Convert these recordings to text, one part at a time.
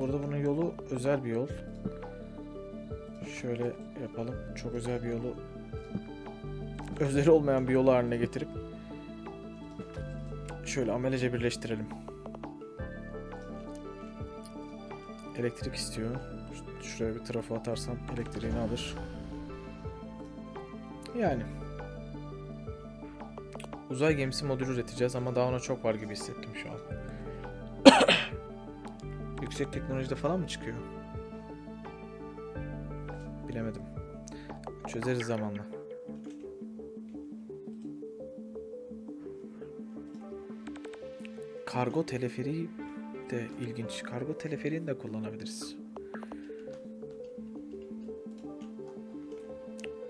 Burada bunun yolu özel bir yol. Şöyle yapalım. Çok özel bir yolu özel olmayan bir yol haline getirip şöyle amelece birleştirelim. Elektrik istiyor. Şuraya bir trafo atarsam elektriğini alır. Yani uzay gemisi modülü üreteceğiz ama daha ona çok var gibi hissettim şu an. Yüksek teknolojide falan mı çıkıyor? Bilemedim. Çözeriz zamanla. Kargo teleferiği de ilginç. Kargo teleferiğini de kullanabiliriz.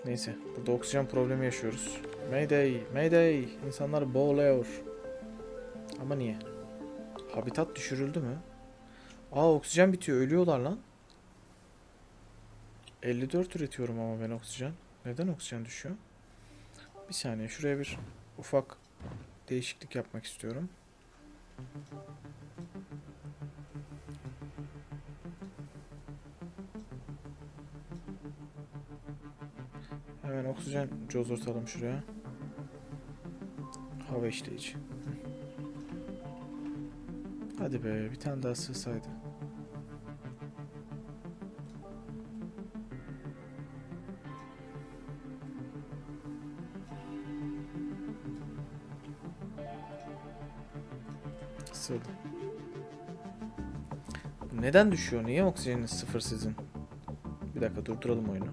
Neyse, burada oksijen problemi yaşıyoruz. Mayday, mayday. İnsanlar boğuluyor. Ama niye? Habitat düşürüldü mü? Aa oksijen bitiyor. Ölüyorlar lan. 54 üretiyorum ama ben oksijen. Neden oksijen düşüyor? Bir saniye şuraya bir ufak değişiklik yapmak istiyorum. Hemen oksijen cozurtalım şuraya. Hava işleyici. Hadi be bir tane daha sığsaydı. Bu Neden düşüyor? Niye oksijeniniz sıfır sizin? Bir dakika durduralım oyunu.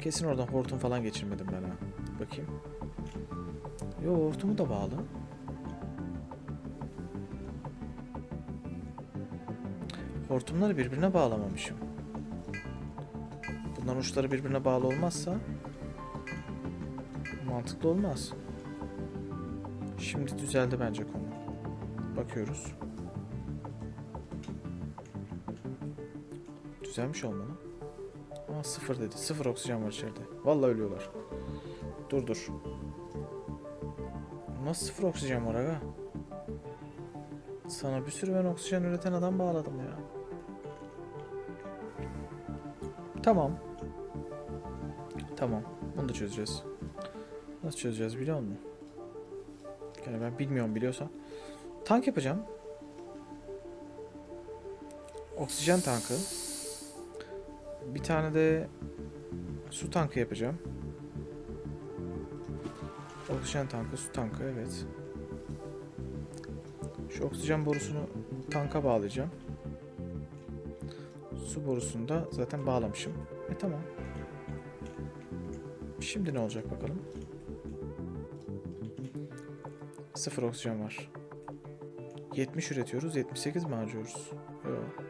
Kesin oradan hortum falan geçirmedim ben ha. Bakayım. Yo hortumu da bağlı. Hortumları birbirine bağlamamışım. Bunların uçları birbirine bağlı olmazsa mantıklı olmaz. Şimdi düzeldi bence konu. Bakıyoruz. Düzelmiş olmalı. Aa sıfır dedi. Sıfır oksijen var içeride. Vallahi ölüyorlar. Dur dur. Nasıl sıfır oksijen var aga? Sana bir sürü ben oksijen üreten adam bağladım ya. Tamam. Tamam. Bunu da çözeceğiz. Nasıl çözeceğiz biliyor musun? Yani ben bilmiyorum biliyorsan. Tank yapacağım. Oksijen tankı. Bir tane de su tankı yapacağım. Oksijen tankı, su tankı evet. Şu oksijen borusunu tanka bağlayacağım. Su borusunu da zaten bağlamışım. E tamam. Şimdi ne olacak bakalım. Sıfır oksijen var. 70 üretiyoruz. 78 mi harcıyoruz? Yok.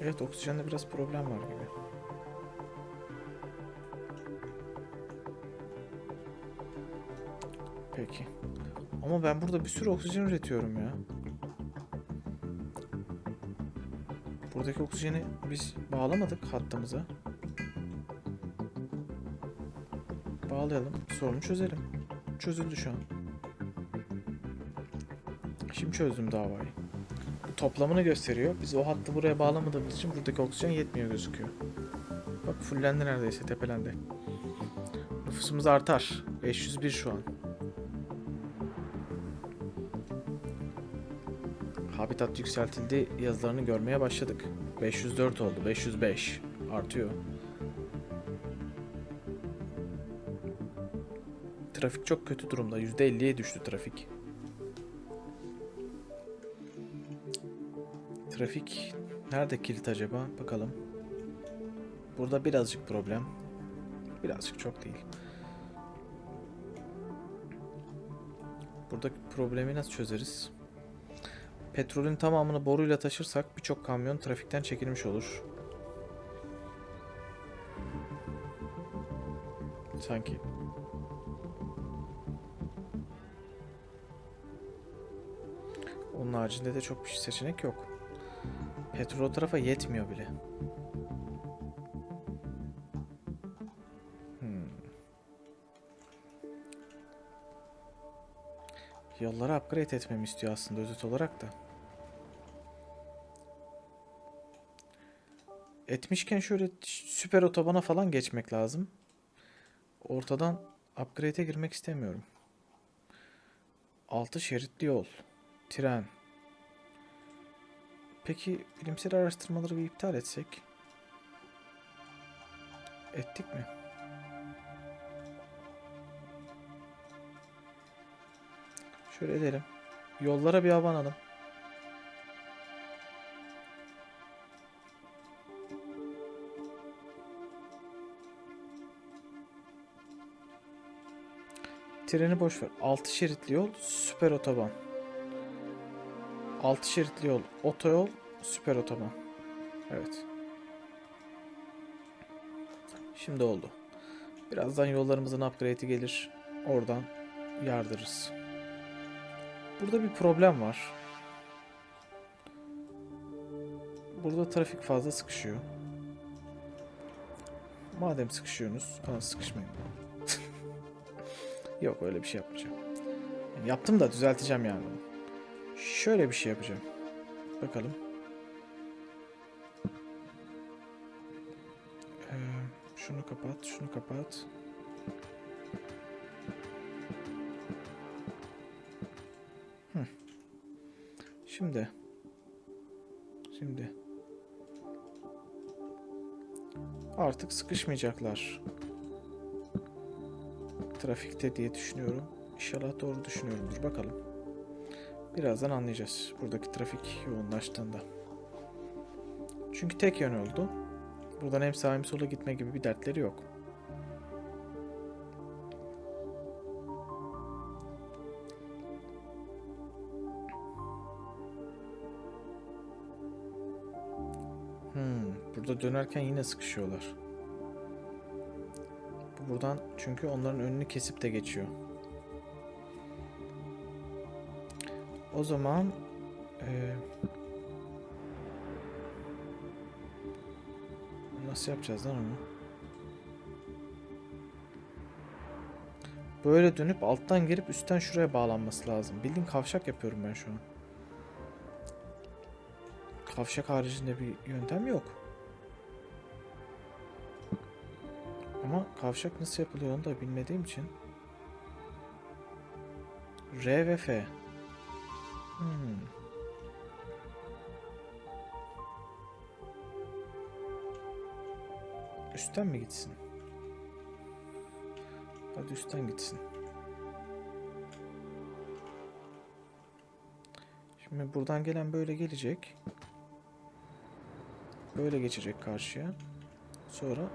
Evet oksijende biraz problem var gibi. Peki. Ama ben burada bir sürü oksijen üretiyorum ya. Buradaki oksijeni biz bağlamadık hattımıza. Bağlayalım. Sorunu çözelim. Çözüldü şu an. Şimdi çözdüm davayı. Bu toplamını gösteriyor. Biz o hattı buraya bağlamadığımız için buradaki oksijen yetmiyor gözüküyor. Bak fullendi neredeyse tepelendi. Nüfusumuz artar. 501 şu an. Habitat yükseltildi yazılarını görmeye başladık. 504 oldu. 505 artıyor. Trafik çok kötü durumda. %50'ye düştü trafik. Trafik nerede kilit acaba? Bakalım. Burada birazcık problem. Birazcık çok değil. Buradaki problemi nasıl çözeriz? Petrolün tamamını boruyla taşırsak birçok kamyon trafikten çekilmiş olur. Sanki. Haricinde de çok bir seçenek yok. Petrol o tarafa yetmiyor bile. Hmm. Yolları upgrade etmemi istiyor aslında özet olarak da. Etmişken şöyle süper otobana falan geçmek lazım. Ortadan upgrade'e girmek istemiyorum. 6 şeritli yol. Tren. Peki bilimsel araştırmaları bir iptal etsek? Ettik mi? Şöyle edelim. Yollara bir abanalım. Treni boş ver. 6 şeritli yol, süper otoban. 6 şeritli yol, otoyol, süper otoban. Evet. Şimdi oldu. Birazdan yollarımızın upgrade'i gelir. Oradan yardırırız. Burada bir problem var. Burada trafik fazla sıkışıyor. Madem sıkışıyorsunuz, bana sıkışmayın. Yok öyle bir şey yapmayacağım. Yani yaptım da düzelteceğim yani. Şöyle bir şey yapacağım. Bakalım. Ee, şunu kapat, şunu kapat. Hı. Şimdi. Şimdi. Artık sıkışmayacaklar trafikte diye düşünüyorum. İnşallah doğru düşünüyorumdur. Bakalım. Birazdan anlayacağız buradaki trafik yoğunlaştığında. Çünkü tek yön oldu. Buradan hem sağa hem sola gitme gibi bir dertleri yok. Hmm, burada dönerken yine sıkışıyorlar. Bu buradan çünkü onların önünü kesip de geçiyor. O zaman eee, nasıl yapacağız lan onu? Böyle dönüp alttan girip üstten şuraya bağlanması lazım. Bildiğin kavşak yapıyorum ben şu an. Kavşak haricinde bir yöntem yok. Ama kavşak nasıl yapılıyor onu da bilmediğim için. R ve F. Hmm. Üstten mi gitsin? Hadi üstten gitsin. Şimdi buradan gelen böyle gelecek. Böyle geçecek karşıya. Sonra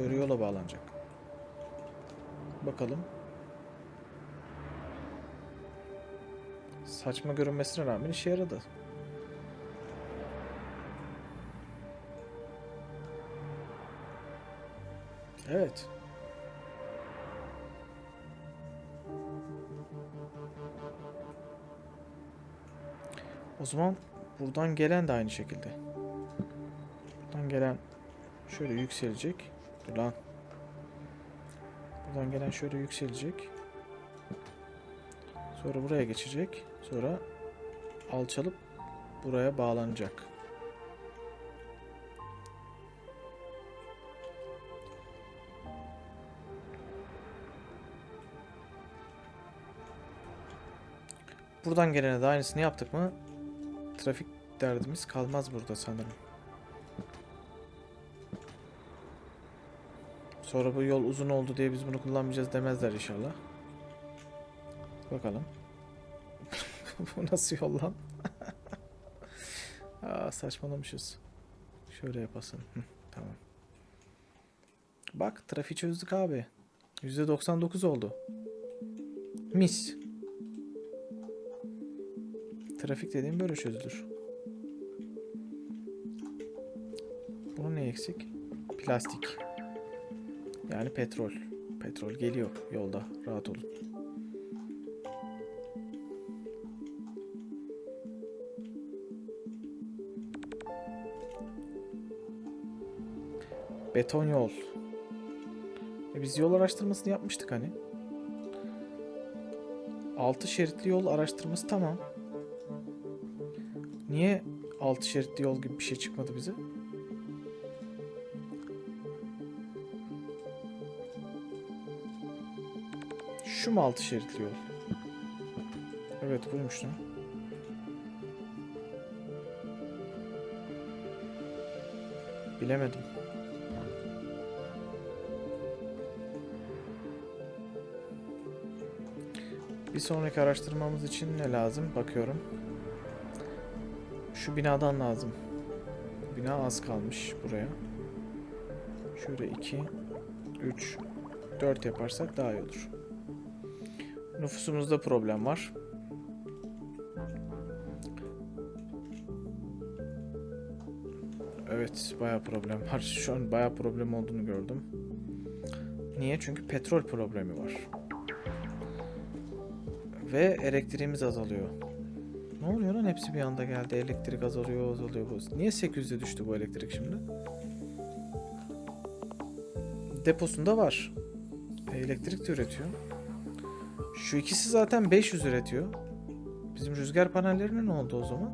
Böyle yola bağlanacak. Bakalım. Saçma görünmesine rağmen işe yaradı. Evet. O zaman buradan gelen de aynı şekilde. Buradan gelen şöyle yükselecek. Dur lan. Buradan gelen şöyle yükselecek. Sonra buraya geçecek. Sonra alçalıp buraya bağlanacak. Buradan gelene de aynısını yaptık mı trafik derdimiz kalmaz burada sanırım. Sonra bu yol uzun oldu diye biz bunu kullanmayacağız demezler inşallah. Bakalım. bu nasıl yol lan? Aa, saçmalamışız. Şöyle yapasın. Tamam. Bak trafiği çözdük abi. %99 oldu. Mis. Trafik dediğim böyle çözülür. Bunun ne eksik? Plastik. Yani petrol. Petrol geliyor yolda. Rahat olun. Beton yol. E biz yol araştırmasını yapmıştık hani. 6 şeritli yol araştırması tamam. Niye 6 şeritli yol gibi bir şey çıkmadı bize? Şu mu 6 şeritli yol? Evet buymuş lan. Bilemedim. Bir sonraki araştırmamız için ne lazım? Bakıyorum. Şu binadan lazım. Bina az kalmış buraya. Şöyle 2, 3, 4 yaparsak daha iyi olur. Nüfusumuzda problem var. Evet, bayağı problem var. Şu an bayağı problem olduğunu gördüm. Niye? Çünkü petrol problemi var. Ve elektriğimiz azalıyor. Ne oluyor lan hepsi bir anda geldi. Elektrik azalıyor, azalıyor. Bu- Niye 800'e düştü bu elektrik şimdi? Deposunda var. E, elektrik de üretiyor. Şu ikisi zaten 500 üretiyor. Bizim rüzgar panellerine ne oldu o zaman?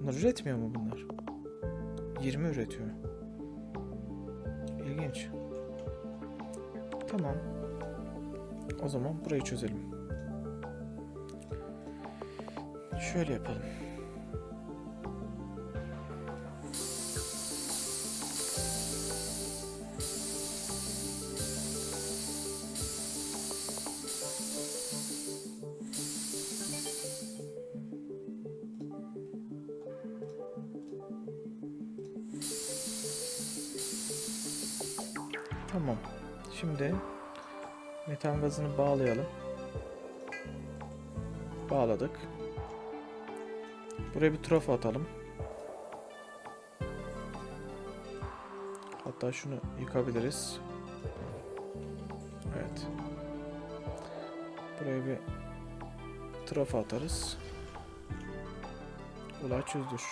Bunlar üretmiyor mu bunlar? 20 üretiyor. İlginç. Tamam. O zaman burayı çözelim. Şöyle yapalım. Tamam. Şimdi metan gazını bağlayalım. Bağladık. Buraya bir trafo atalım. Hatta şunu yıkabiliriz. Evet. Buraya bir trafo atarız. Ula çözdür.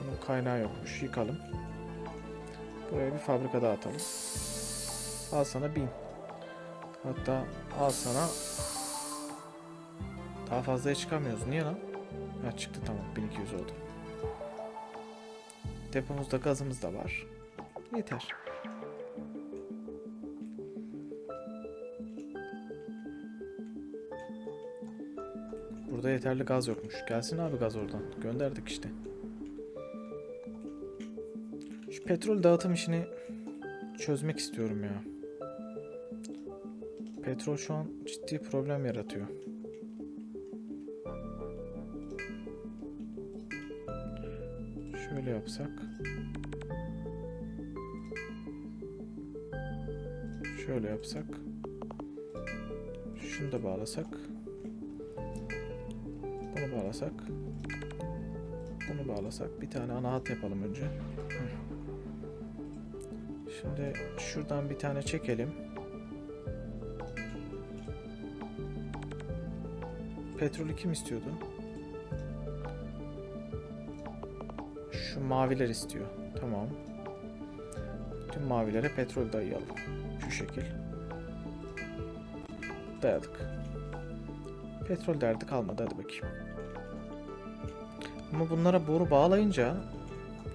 Bunun kaynağı yokmuş. Yıkalım. Buraya bir fabrika daha atalım. Al sana 1000. Hatta al sana daha fazlaya çıkamıyoruz. Niye lan? Ha çıktı tamam. 1200 oldu. Depomuzda gazımız da var. Yeter. Burada yeterli gaz yokmuş. Gelsin abi gaz oradan. Gönderdik işte. Şu petrol dağıtım işini çözmek istiyorum ya. Petrol şu an ciddi problem yaratıyor. Şöyle yapsak. Şöyle yapsak. Şunu da bağlasak. Bunu bağlasak. Bunu bağlasak. Bir tane ana hat yapalım önce. Şimdi şuradan bir tane çekelim. Petrolü kim istiyordu? Maviler istiyor. Tamam. Tüm mavilere petrol dayayalım. Şu şekil. Dayadık. Petrol derdi kalmadı hadi bakayım. Ama bunlara boru bağlayınca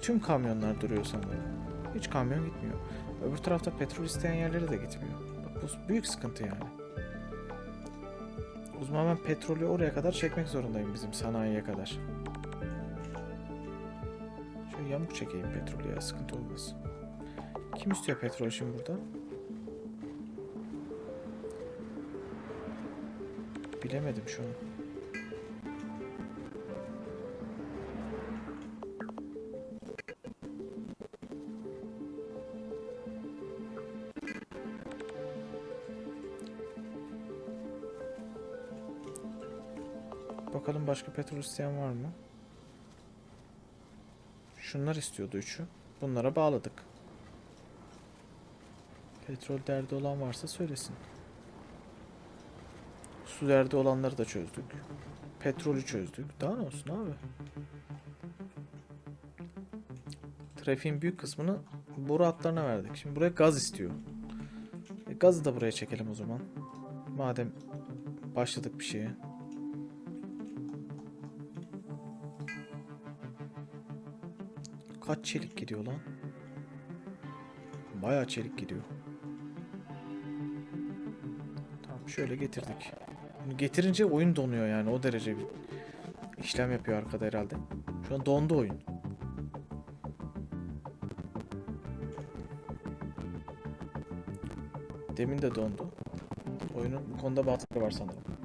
tüm kamyonlar duruyor sanırım. Hiç kamyon gitmiyor. Öbür tarafta petrol isteyen yerlere de gitmiyor. Bak bu büyük sıkıntı yani. O zaman ben petrolü oraya kadar çekmek zorundayım bizim sanayiye kadar. Yamuk çekeyim petrolü ya sıkıntı olmaz. Kim istiyor petrol şimdi burada? Bilemedim şu an. Bakalım başka petrol isteyen var mı? Şunlar istiyordu üçü. Bunlara bağladık. Petrol derdi olan varsa söylesin. Su derdi olanları da çözdük. Petrolü çözdük. Daha ne olsun abi? Trafiğin büyük kısmını boru hatlarına verdik. Şimdi buraya gaz istiyor. E, gazı da buraya çekelim o zaman. Madem başladık bir şeye. Kaç çelik gidiyor lan? Bayağı çelik gidiyor. Tamam şöyle getirdik. Bunu getirince oyun donuyor yani o derece bir işlem yapıyor arkada herhalde. Şu an dondu oyun. Demin de dondu. Oyunun bu konuda batırı var sanırım.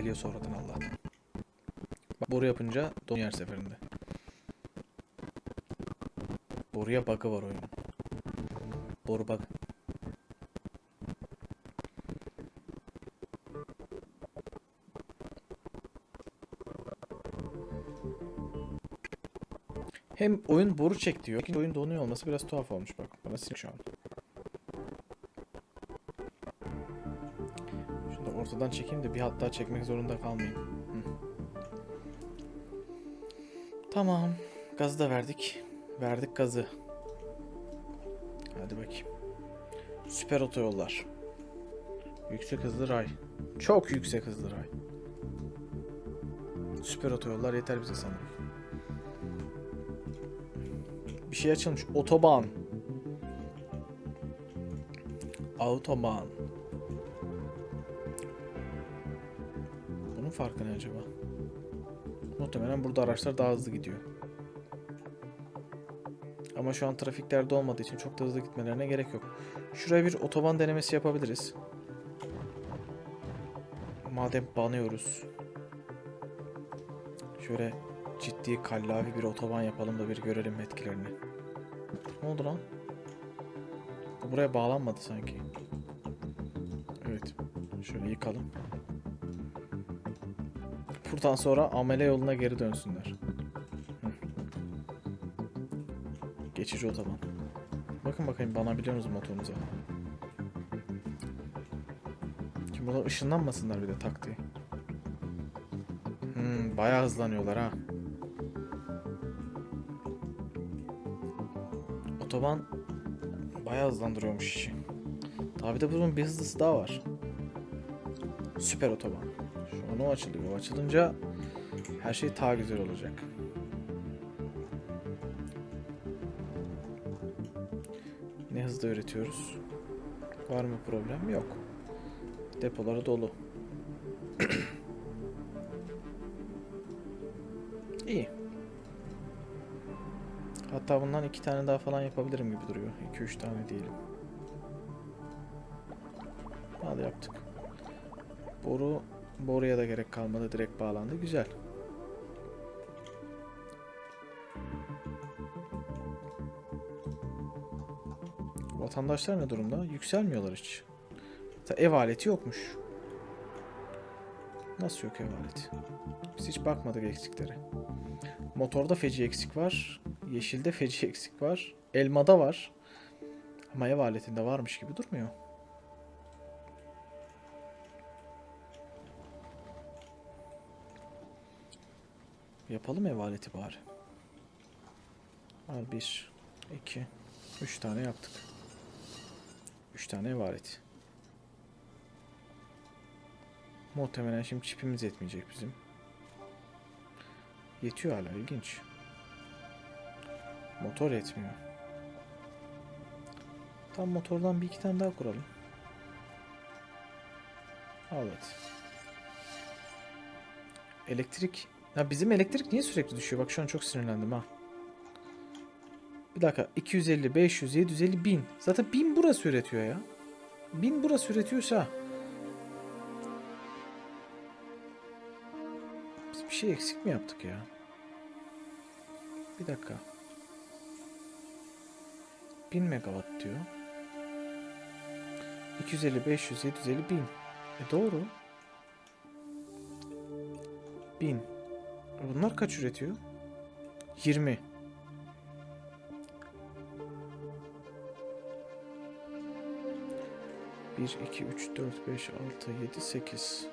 Düzeliyor sonradan Allah'tan. Bak boru yapınca donuyor her seferinde. Boruya bug'ı var oyunun. Boru bug. Hem oyun boru çek diyor. İkinci oyun donuyor olması biraz tuhaf olmuş bak. Bana sinir şu an. Ortadan çekeyim de bir hat daha çekmek zorunda kalmayayım. Hı. Tamam. Gazı da verdik. Verdik gazı. Hadi bakayım. Süper otoyollar. Yüksek hızlı ray. Çok yüksek hızlı ray. Süper otoyollar yeter bize sanırım. Bir şey açılmış. Otoban. Autoban. Farkı ne acaba? Muhtemelen burada araçlar daha hızlı gidiyor. Ama şu an trafiklerde olmadığı için çok da hızlı gitmelerine gerek yok. Şuraya bir otoban denemesi yapabiliriz. Madem banıyoruz. Şöyle ciddi kallavi bir otoban yapalım da bir görelim etkilerini. Ne oldu lan? Bu buraya bağlanmadı sanki. Evet. Şöyle yıkalım. Buradan sonra amele yoluna geri dönsünler. Geçici otoban. Bakın bakayım bana biliyor musunuz motorunuza? Şimdi burada ışınlanmasınlar bir de tak diye. Hmm, bayağı hızlanıyorlar ha. Otoban bayağı hızlandırıyormuş işi. Tabi de bunun bir hızlısı daha var. Süper otoban. Şu an o açılıyor. O açılınca her şey daha güzel olacak. Ne hızda üretiyoruz? Var mı problem? Yok. Depoları dolu. İyi. Hatta bundan iki tane daha falan yapabilirim gibi duruyor. 2-3 tane diyelim. Hadi yaptık. Boru boruya da gerek kalmadı. Direkt bağlandı. Güzel. Vatandaşlar ne durumda? Yükselmiyorlar hiç. Hatta ev aleti yokmuş. Nasıl yok ev aleti? Biz hiç bakmadık eksiklere. Motorda feci eksik var. Yeşilde feci eksik var. Elmada var. Ama ev aletinde varmış gibi durmuyor. Yapalım ev aleti bari. Al bir, iki, üç tane yaptık. Üç tane ev aleti. Muhtemelen şimdi çipimiz yetmeyecek bizim. Yetiyor hala ilginç. Motor yetmiyor. Tam motordan bir iki tane daha kuralım. Evet. Elektrik. Ya bizim elektrik niye sürekli düşüyor? Bak şu an çok sinirlendim ha. Bir dakika. 250, 500, 750, 1000. Zaten 1000 burası üretiyor ya. 1000 burası üretiyorsa. Biz bir şey eksik mi yaptık ya? Bir dakika. 1000 megawatt diyor. 250, 500, 750, 1000. E doğru. 1000. Bunlar kaç üretiyor? 20. Bir, iki, üç, dört, beş, altı, yedi, sekiz,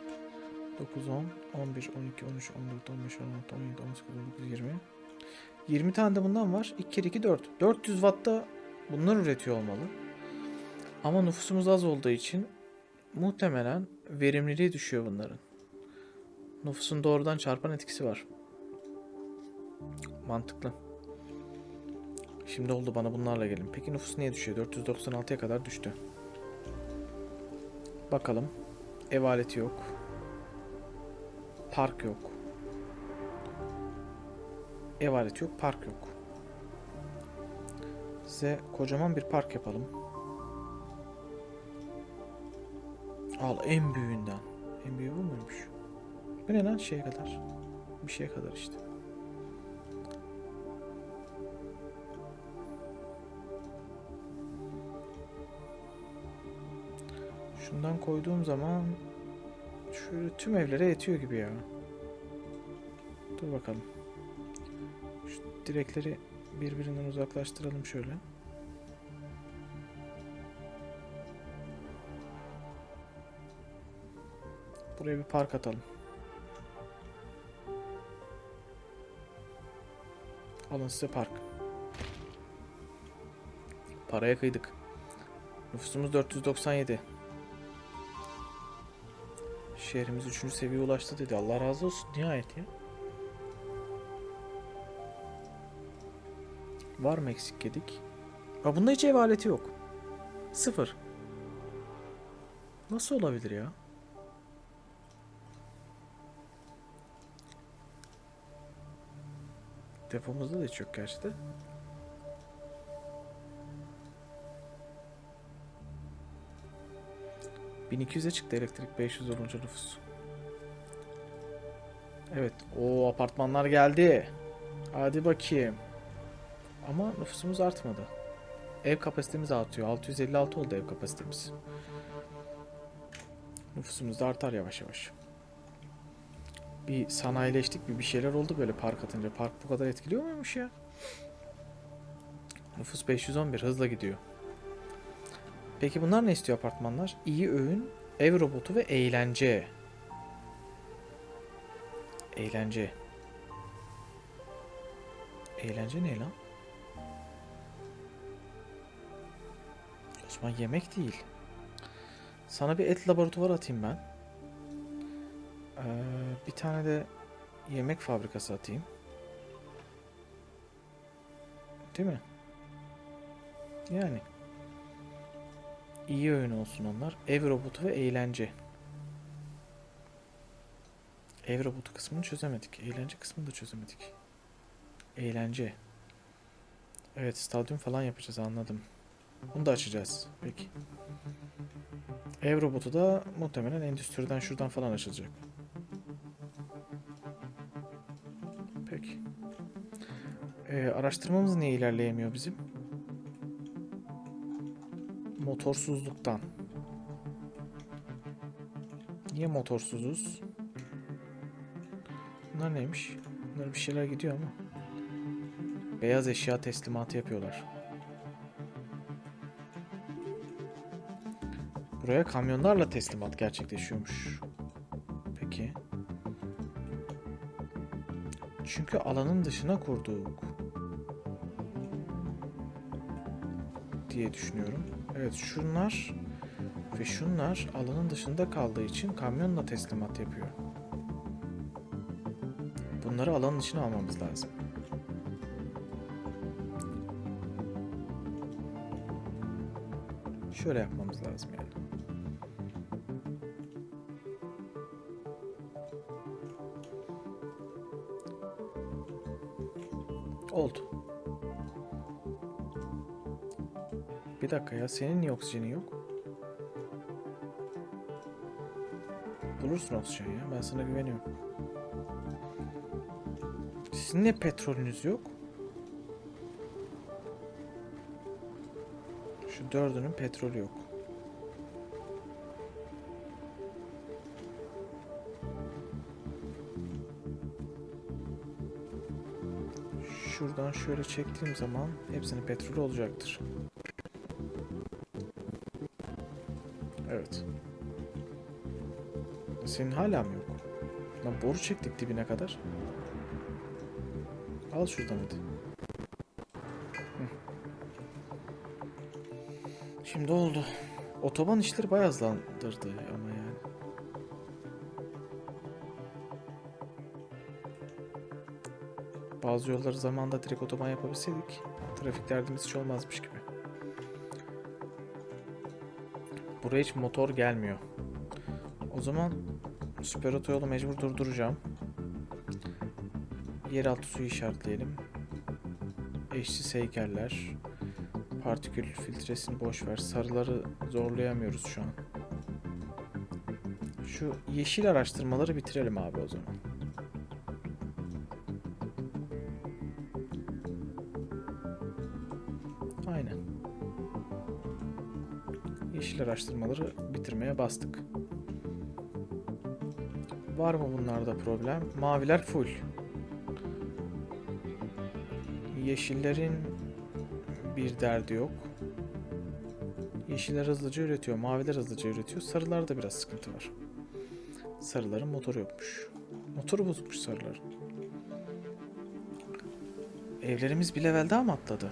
dokuz, on, on bir, on iki, on üç, on dört, on beş, on altı, on yedi, on sekiz, on dokuz, yirmi. 20 tane de bundan var. 2 kere 2 4. 400 wattta bunlar üretiyor olmalı. Ama nüfusumuz az olduğu için muhtemelen verimliliği düşüyor bunların. Nüfusun doğrudan çarpan etkisi var. Mantıklı. Şimdi oldu bana bunlarla gelin. Peki nüfus niye düşüyor? 496'ya kadar düştü. Bakalım. Ev aleti yok. Park yok. Ev aleti yok, park yok. Size kocaman bir park yapalım. Al en büyüğünden. En büyüğü bu muymuş? Bu ne lan şeye kadar? Bir şeye kadar işte. Şundan koyduğum zaman şöyle tüm evlere yetiyor gibi ya. Dur bakalım. Şu direkleri birbirinden uzaklaştıralım şöyle. Buraya bir park atalım. Alın size park. Paraya kıydık. Nüfusumuz 497. Şehrimiz 3. seviyeye ulaştı dedi. Allah razı olsun. Nihayet ya. Var mı eksik gedik? Aa, bunda hiç ev aleti yok. Sıfır. Nasıl olabilir ya? Depomuzda da hiç yok gerçi de. ...1200'e çıktı elektrik 500 olunca nüfus. Evet. o apartmanlar geldi. Hadi bakayım. Ama nüfusumuz artmadı. Ev kapasitemiz artıyor. 656 oldu ev kapasitemiz. Nüfusumuz da artar yavaş yavaş. Bir sanayileştik, bir bir şeyler oldu böyle park atınca. Park bu kadar etkiliyor muymuş ya? Nüfus 511 hızla gidiyor. Peki bunlar ne istiyor apartmanlar? İyi öğün, ev robotu ve eğlence. Eğlence. Eğlence ne lan? Osman yemek değil. Sana bir et laboratuvarı atayım ben. Ee, bir tane de yemek fabrikası atayım. Değil mi? Yani. İyi öğün olsun onlar. Ev robotu ve eğlence. Ev robotu kısmını çözemedik. Eğlence kısmını da çözemedik. Eğlence. Evet stadyum falan yapacağız anladım. Bunu da açacağız. Peki. Ev robotu da muhtemelen endüstriden şuradan falan açılacak. Peki. Ee, araştırmamız niye ilerleyemiyor bizim? Motorsuzluktan. Niye motorsuzuz? Bunlar neymiş? Bunlar bir şeyler gidiyor ama. Beyaz eşya teslimatı yapıyorlar. Buraya kamyonlarla teslimat gerçekleşiyormuş. Peki. Çünkü alanın dışına kurduk. Diye düşünüyorum. Evet şunlar ve şunlar alanın dışında kaldığı için kamyonla teslimat yapıyor. Bunları alanın içine almamız lazım. Şöyle yapmamız lazım yani. Bir dakika ya senin niye oksijenin yok? Bulursun oksijen ya ben sana güveniyorum. Sizin niye petrolünüz yok? Şu dördünün petrolü yok. Şuradan şöyle çektiğim zaman hepsinin petrolü olacaktır. Evet. Senin hala mı yok? Lan boru çektik dibine kadar. Al şuradan hadi. Şimdi oldu. Otoban işleri bayağı hızlandırdı ama yani. Bazı yolları zamanında direkt otoban yapabilseydik trafik derdimiz hiç olmazmış gibi. Buraya hiç motor gelmiyor. O zaman süper otoyolu mecbur durduracağım. Yeraltı suyu işaretleyelim. Eşsiz heykeller. Partikül filtresini boş ver. Sarıları zorlayamıyoruz şu an. Şu yeşil araştırmaları bitirelim abi o zaman. Araştırmaları bitirmeye bastık. Var mı bunlarda problem? Maviler full. Yeşillerin bir derdi yok. Yeşiller hızlıca üretiyor, maviler hızlıca üretiyor. Sarılarda biraz sıkıntı var. Sarıların motoru yokmuş. Motoru bozukmuş sarıların. Evlerimiz bir level daha mı atladı?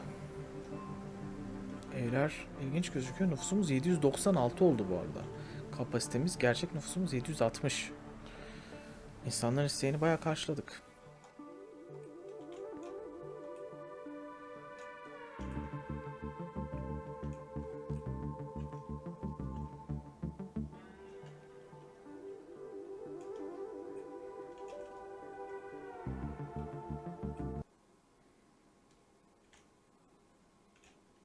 Evler ilginç gözüküyor. Nüfusumuz 796 oldu bu arada. Kapasitemiz, gerçek nüfusumuz 760. İnsanların isteğini bayağı karşıladık.